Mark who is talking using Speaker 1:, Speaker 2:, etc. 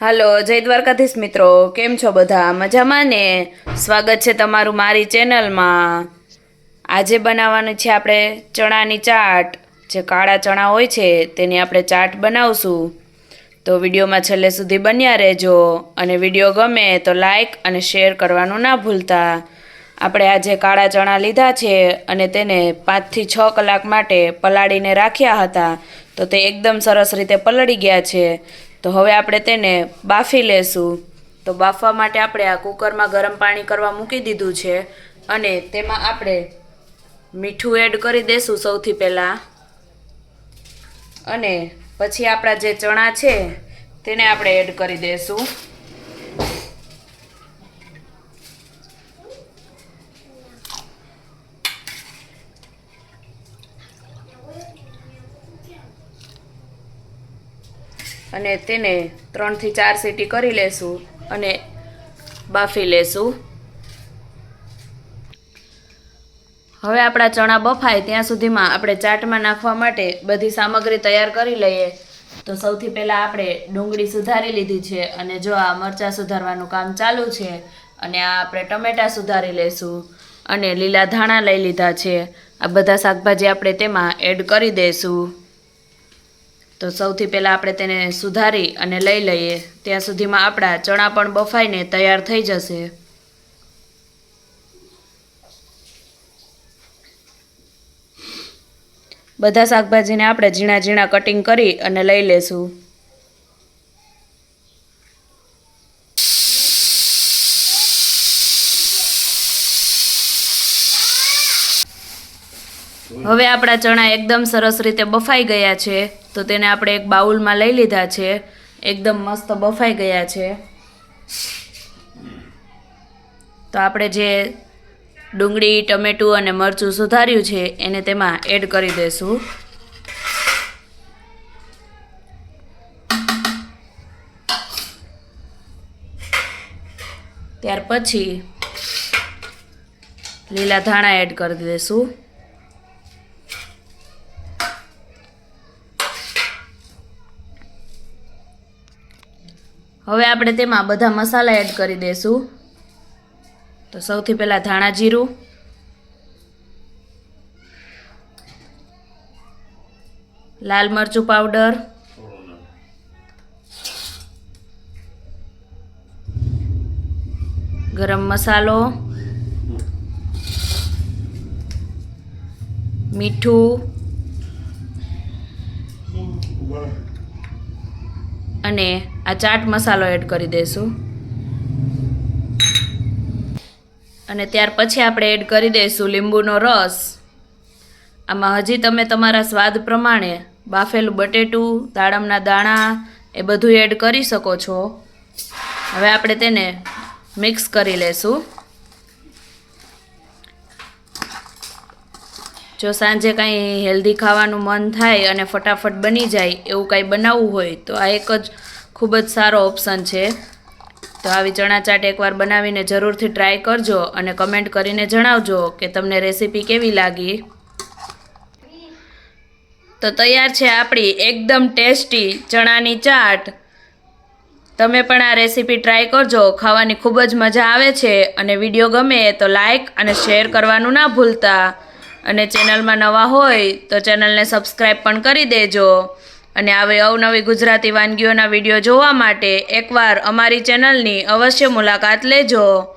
Speaker 1: હાલો, જય દ્વારકાધીશ મિત્રો. કેમ છો બધા? મજામાં ને? સ્વાગત છે તમારું મારી ચેનલમાં. આજે બનાવવાનું છે આપણે ચણાની ચાટ. જે કાળા ચણા હોય છે, તેની આપણે ચાટ બનાવશું. તો વિડીયોમાં છેલ્લે સુધી બન્યા રહેજો. અને વીડિયો ગમે તો લાઈક અને શેર કરવાનું ના ભૂલતા. આપણે આજે કાળા ચણા લીધા છે અને તેને પાંચથી છ કલાક માટે પલાળીને રાખ્યા હતા. તો તે એકદમ સરસ રીતે પલળી ગયા છે. તો હવે આપણે તેને બાફી લેશું. તો બાફવા માટે આપણે આ કુકરમાં ગરમ પાણી કરવા મૂકી દીધું છે અને તેમાં આપણે મીઠું એડ કરી દઈશું સૌથી પહેલાં. અને પછી આપણા જે ચણા છે, તેને આપણે એડ કરી દઈશું અને તેને ત્રણથી ચાર સીટી કરી લેશું અને બાફી લેશું. હવે આપણા ચણા બફાય ત્યાં સુધીમાં આપણે ચાટમાં નાખવા માટે બધી સામગ્રી તૈયાર કરી લઈએ. તો સૌથી પહેલાં આપણે ડુંગળી સુધારી લીધી છે અને જો આ મરચાં સુધારવાનું કામ ચાલુ છે અને આ આપણે ટમેટાં સુધારી લઈશું અને લીલા ધાણા લઈ લીધા છે. આ બધા શાકભાજી આપણે તેમાં એડ કરી દઈશું તો સૌથી પહેલાં આપણે તેને સુધારી અને લઈ લઈએ. ત્યાં સુધીમાં આપણા ચણા પણ બફાઈને તૈયાર થઈ જશે. બધા શાકભાજીને આપણે ઝીણા ઝીણા કટિંગ કરી અને લઈ લેશું. હવે આપણા ચણા એકદમ સરસ રીતે બફાઈ ગયા છે. તો તેને આપણે એક બાઉલમાં લઈ લીધા છે. એકદમ મસ્ત બફાઈ ગયા છે. તો આપણે જે ડુંગળી, ટમેટું અને મરચું સુધાર્યું છે, એને તેમાં એડ કરી દઈશું ત્યાર પછી લીલા ધાણા એડ કરી દઈશું હવે આપણે તેમાં બધા મસાલા એડ કરી દઈશું તો સૌથી પહેલાં ધાણા જીરું. લાલ મરચું પાવડર. ગરમ મસાલો. મીઠું. અને આ ચાટ મસાલો એડ કરી દઈશું અને ત્યાર પછી આપણે એડ કરી દઈશું લીંબુનો રસ. આમાં હજી તમે તમારા સ્વાદ પ્રમાણે બાફેલું બટેટું, દાડમના દાણા એ બધું એડ કરી શકો છો. હવે આપણે તેને મિક્સ કરી લેશું. જો સાંજે કાંઈ હેલ્ધી ખાવાનું મન થાય અને ફટાફટ બની જાય એવું કાંઈ બનાવવું હોય, તો આ એક જ ખૂબ જ સારો ઓપ્શન છે. તો આવી ચણા ચાટ એકવાર બનાવીને જરૂરથી ટ્રાય કરજો અને કમેન્ટ કરીને જણાવજો કે તમને રેસીપી કેવી લાગી. તો તૈયાર છે આપણી એકદમ ટેસ્ટી ચણાની ચાટ. તમે પણ આ રેસીપી ટ્રાય કરજો, ખાવાની ખૂબ જ મજા આવે છે અને વીડિયો ગમે તો લાઇક અને શેર કરવાનું ના ભૂલતા. અને ચેનલમાં નવા હોય તો ચેનલને સબસ્ક્રાઈબ પણ કરી દેજો. અને આવી અવનવી ગુજરાતી વાનગીઓના વીડિયો જોવા માટે એકવાર અમારી ચેનલની અવશ્ય મુલાકાત લેજો.